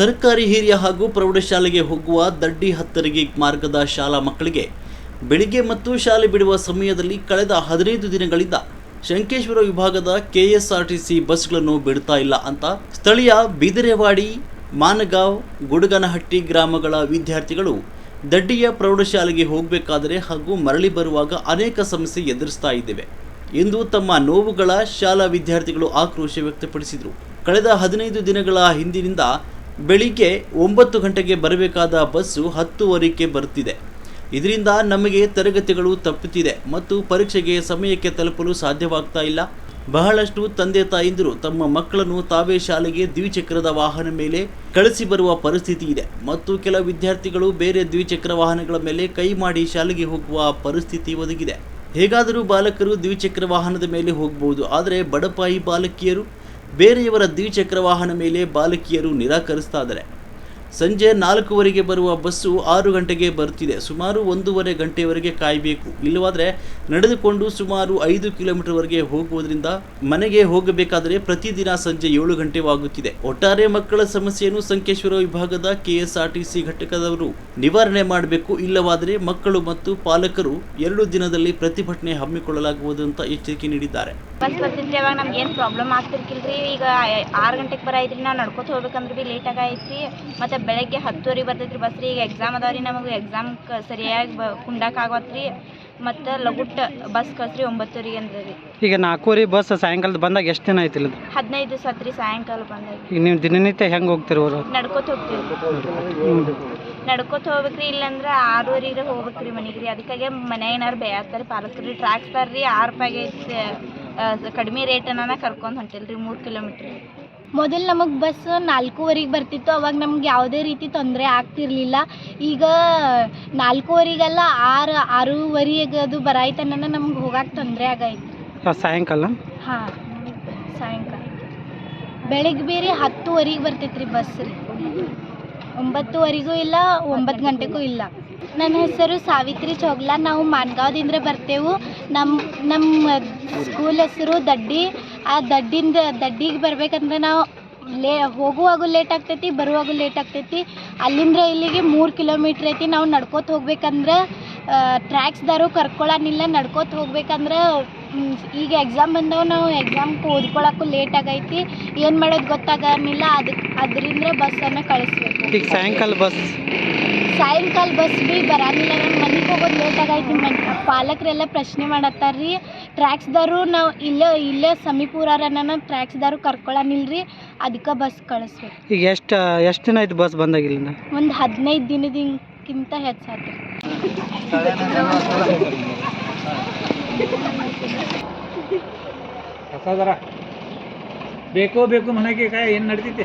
ಸರ್ಕಾರಿ ಹಿರಿಯ ಹಾಗೂ ಪ್ರೌಢಶಾಲೆಗೆ ಹೋಗುವ ದಡ್ಡಿ ಹತ್ತರಿಗೆ ಮಾರ್ಗದ ಶಾಲಾ ಮಕ್ಕಳಿಗೆ ಬೆಳಿಗ್ಗೆ ಮತ್ತು ಶಾಲೆ ಬಿಡುವ ಸಮಯದಲ್ಲಿ ಕಳೆದ ಹದಿನೈದು ದಿನಗಳಿಂದ ಶಂಕೇಶ್ವರ ವಿಭಾಗದ ಕೆಎಸ್ಆರ್ಟಿಸಿ ಬಸ್ಗಳನ್ನು ಬಿಡ್ತಾ ಇಲ್ಲ ಅಂತ ಸ್ಥಳೀಯ ಬಿದಿರೆವಾಡಿ, ಮಾನಗಾಂವ್, ಗುಡಗನಹಟ್ಟಿ ಗ್ರಾಮಗಳ ವಿದ್ಯಾರ್ಥಿಗಳು ದಡ್ಡಿಯ ಪ್ರೌಢಶಾಲೆಗೆ ಹೋಗಬೇಕಾದರೆ ಹಾಗೂ ಮರಳಿ ಬರುವಾಗ ಅನೇಕ ಸಮಸ್ಯೆ ಎದುರಿಸ್ತಾ ಇದ್ದೇವೆ ಎಂದು ತಮ್ಮ ನೋವುಗಳ ಶಾಲಾ ವಿದ್ಯಾರ್ಥಿಗಳು ಆಕ್ರೋಶ ವ್ಯಕ್ತಪಡಿಸಿದರು. ಕಳೆದ ಹದಿನೈದು ದಿನಗಳ ಹಿಂದಿನಿಂದ ಬೆಳಿಗ್ಗೆ ಒಂಬತ್ತು ಗಂಟೆಗೆ ಬರಬೇಕಾದ ಬಸ್ಸು ಹತ್ತುವರೆಗೆ ಬರುತ್ತಿದೆ ಇದರಿಂದ ನಮಗೆ ತರಗತಿಗಳು ತಪ್ಪುತ್ತಿದೆ ಮತ್ತು ಪರೀಕ್ಷೆಗೆ ಸಮಯಕ್ಕೆ ತಲುಪಲು ಸಾಧ್ಯವಾಗ್ತಾ ಇಲ್ಲ. ಬಹಳಷ್ಟು ತಂದೆ ತಾಯಂದಿರು ತಮ್ಮ ಮಕ್ಕಳನ್ನು ತಾವೇ ಶಾಲೆಗೆ ದ್ವಿಚಕ್ರದ ವಾಹನ ಮೇಲೆ ಕಳಿಸಿ ಬರುವ ಪರಿಸ್ಥಿತಿ ಇದೆ ಮತ್ತು ಕೆಲ ವಿದ್ಯಾರ್ಥಿಗಳು ಬೇರೆ ದ್ವಿಚಕ್ರ ವಾಹನಗಳ ಮೇಲೆ ಕೈ ಮಾಡಿ ಶಾಲೆಗೆ ಹೋಗುವ ಪರಿಸ್ಥಿತಿ ಒದಗಿದೆ. ಹೇಗಾದರೂ ಬಾಲಕರು ದ್ವಿಚಕ್ರ ವಾಹನದ ಮೇಲೆ ಹೋಗಬಹುದು ಆದರೆ ಬಡಪಾಯಿ ಬಾಲಕಿಯರು ಬೇರೆಯವರ ದ್ವಿಚಕ್ರ ವಾಹನ ಮೇಲೆ ಬಾಲಕಿಯರು ನಿರಾಕರಿಸ್ತಾ ಇದ್ದಾರೆ. ಸಂಜೆ ನಾಲ್ಕುವರೆಗೆ ಬರುವ ಬಸ್ಸು ಆರು ಗಂಟೆಗೆ ಬರುತ್ತಿದೆ. ಸುಮಾರು ಒಂದೂವರೆ ಗಂಟೆಯವರೆಗೆ ಕಾಯಬೇಕು. ಇಲ್ಲವಾದರೆ ನಡೆದುಕೊಂಡು ಸುಮಾರು ಐದು ಕಿಲೋಮೀಟರ್ವರೆಗೆ ಹೋಗುವುದರಿಂದ ಮನೆಗೆ ಹೋಗಬೇಕಾದರೆ ಪ್ರತಿದಿನ ಸಂಜೆ ಏಳು ಗಂಟೆವಾಗುತ್ತಿದೆ. ಒಟ್ಟಾರೆ ಮಕ್ಕಳ ಸಮಸ್ಯೆಯನ್ನು ಸಂಕೇಶ್ವರ ವಿಭಾಗದ ಕೆಎಸ್ಆರ್ಟಿಸಿ ಘಟಕದವರು ನಿವಾರಣೆ ಮಾಡಬೇಕು. ಇಲ್ಲವಾದರೆ ಮಕ್ಕಳು ಮತ್ತು ಪಾಲಕರು ಎರಡು ದಿನದಲ್ಲಿ ಪ್ರತಿಭಟನೆ ಹಮ್ಮಿಕೊಳ್ಳಲಾಗುವುದು ಅಂತ ಎಚ್ಚರಿಕೆ ನೀಡಿದ್ದಾರೆ. ಬಸ್ ಪ್ರಾಬ್ಲಮ್ ಆಗ್ತಿರ್ಕಿಲ್ರಿ? ಈಗ ಆರು ಗಂಟೆಗೆ ಬರೈತ್ರಿ ನಾವು ನಡ್ಕೊತ ಹೋಗ್ಬೇಕಂದ್ರೆ ಭೀ ಲೇಟ್ ಆಗೈತ್ರಿ ಮತ್ತು ಬೆಳಗ್ಗೆ ಹತ್ತುವರೆಗೆ ಬರ್ತೈತ್ರಿ ಬಸ್ ರೀ. ಈಗ ಎಕ್ಸಾಮ್ ಅದಾವ ನಮಗೆ. ಎಕ್ಸಾಮ್ ಸರಿಯಾಗಿ ಬ ಕುಂಡಾಕ್ ರೀ ಮತ್ತು ಲಗುಟ್ ಬಸ್ ಕಳ್ಸ್ರಿ ಒಂಬತ್ತುವರೆಗೆ ಅಂದ್ರೆ ರೀ. ಈಗ ನಾಲ್ಕೂವರೆ ಬಸ್ ಸಾಯಂಕಾಲದ ಬಂದಾಗ ಎಷ್ಟು ದಿನ ಆಯ್ತಿಲ್ಲ? ಹದಿನೈದು ದಿವಸ ಆತ್ರಿ ಸಾಯಂಕಾಲ ಬಂದಾಗ. ಈಗ ನೀವು ದಿನನಿತ್ಯ ಹೆಂಗೆ ಹೋಗ್ತೀರಿ ಅವರು ನಡ್ಕೊತ ಹೋಗ್ತೀವಿ. ನಡ್ಕೋತ ಹೋಗ್ಬೇಕ್ರಿ ಇಲ್ಲಂದ್ರೆ ಆರೂವರೆಗೆ ಹೋಗ್ಬೇಕ್ರಿ ಮನೆಗೆ ರೀ. ಅದಕ್ಕಾಗೆ ಮನೆ ಏನಾರು ಬೇಯಾಕ್ತಾರೆ ಪಾಲಕರು ಟ್ರಾಕ್ಸ್ತಾರ ರೀ. ಆರು ರೂಪಾಯಿಗೆ ಕಡಿಮೆ ರೇಟನ್ನ ಕರ್ಕೊಂಡು ಹೊಂಟಿಲ್ರಿ ಮೂರು ಕಿಲೋಮೀಟ್ರ್. ಮೊದಲು ನಮಗೆ ಬಸ್ ನಾಲ್ಕೂವರೆಗೆ ಬರ್ತಿತ್ತು ಅವಾಗ ನಮ್ಗೆ ಯಾವುದೇ ರೀತಿ ತೊಂದರೆ ಆಗ್ತಿರಲಿಲ್ಲ. ಈಗ ನಾಲ್ಕೂವರೆಗೆಲ್ಲ ಆರು ಆರೂವರೆಗೆ ಅದು ಬರಾಯ್ತನ ನಮ್ಗೆ ಹೋಗಕ್ಕೆ ತೊಂದರೆ ಆಗೈತೆ. ಸಾಯಂಕಾಲ? ಹಾಂ ಸಾಯಂಕಾಲ. ಬೆಳಿಗ್ಗೆ ಬೇರೆ ಹತ್ತುವರೆಗೆ ಬರ್ತೈತೆ ರೀ ಬಸ್ ರೀ. ಒಂಬತ್ತುವರೆಗೂ ಇಲ್ಲ ಒಂಬತ್ತು ಗಂಟೆಗೂ ಇಲ್ಲ. ನನ್ನ ಹೆಸರು ಸಾವಿತ್ರಿ ಚೋಗ್ಲಾ ನಾವು ಮಾನ್ಗಾವ್ದಿಂದ ಬರ್ತೇವೆ. ನಮ್ಮ ನಮ್ಮ ಸ್ಕೂಲ್ ಹೆಸರು ದಡ್ಡಿ. ಆ ದಡ್ಡಿಂದ ದಡ್ಡಿಗೆ ಬರ್ಬೇಕಂದ್ರೆ ನಾವು ಲೇ ಹೋಗುವಾಗೂ ಲೇಟ್ ಆಗ್ತೈತಿ ಬರುವಾಗೂ ಲೇಟ್ ಆಗ್ತೈತಿ. ಅಲ್ಲಿಂದ ಇಲ್ಲಿಗೆ ಮೂರು ಕಿಲೋಮೀಟ್ರ್ ಐತಿ. ನಾವು ನಡ್ಕೋತ ಹೋಗ್ಬೇಕಂದ್ರೆ ಟ್ರ್ಯಾಕ್ಸ್ದಾರು ಕರ್ಕೊಳ್ಳೋನಿಲ್ಲ ನಡ್ಕೋತ ಹೋಗ್ಬೇಕಂದ್ರೆ ಈಗ ಎಕ್ಸಾಮ್ ಬಂದವು ನಾವು ಎಕ್ಸಾಮ್ಗೆ ಓದ್ಕೊಳಕ್ಕೂ ಲೇಟ್ ಆಗೈತಿ. ಏನು ಮಾಡೋದು ಗೊತ್ತಾಗಲಿಲ್ಲ ಅದಕ್ಕೆ ಅದರಿಂದ ಬಸ್ಸನ್ನು ಕಳಿಸ್ಬೇಕು. ಈಗ ಸಾಯಂಕಾಲ ಬಸ್ ಸಾಯಂಕಾಲ ಬಸ್ ಭೀ ಬರೋಂಗಿಲ್ಲ. ನಮ್ಮ ಮನೆಗೆ ಹೋಗೋದು ಲೇಟ್ ಆಗೈತಿ. ಮನೆ ಪಾಲಕರೆಲ್ಲ ಪ್ರಶ್ನೆ ಮಾಡತ್ತಾರ ರೀ ಟ್ರ್ಯಾಕ್ಸ್ದಾರು ನಾವು ಇಲ್ಲೇ ಇಲ್ಲೇ ಸಮೀಪೂರನ ಟ್ರ್ಯಾಕ್ಸ್ದಾರು ಕರ್ಕೊಳನಿಲ್ರಿ ಅದಕ್ಕೆ ಬಸ್ ಕಳಿಸ್ಬೇಕು. ಈಗ ಎಷ್ಟು ಎಷ್ಟು ದಿನ ಆಯ್ತು ಬಸ್ ಬಂದಾಗ ಇಲ್ಲಿಂದ? ಒಂದು ಹದಿನೈದು ದಿನದಿಂದಕ್ಕಿಂತ ಹೆಚ್ಚಾತ್ರಿ ಬೇಕು ಬೇಕೋ ಬೇಕು ಮನೆಗೆ ಏನು ನಡ್ತೈತಿ?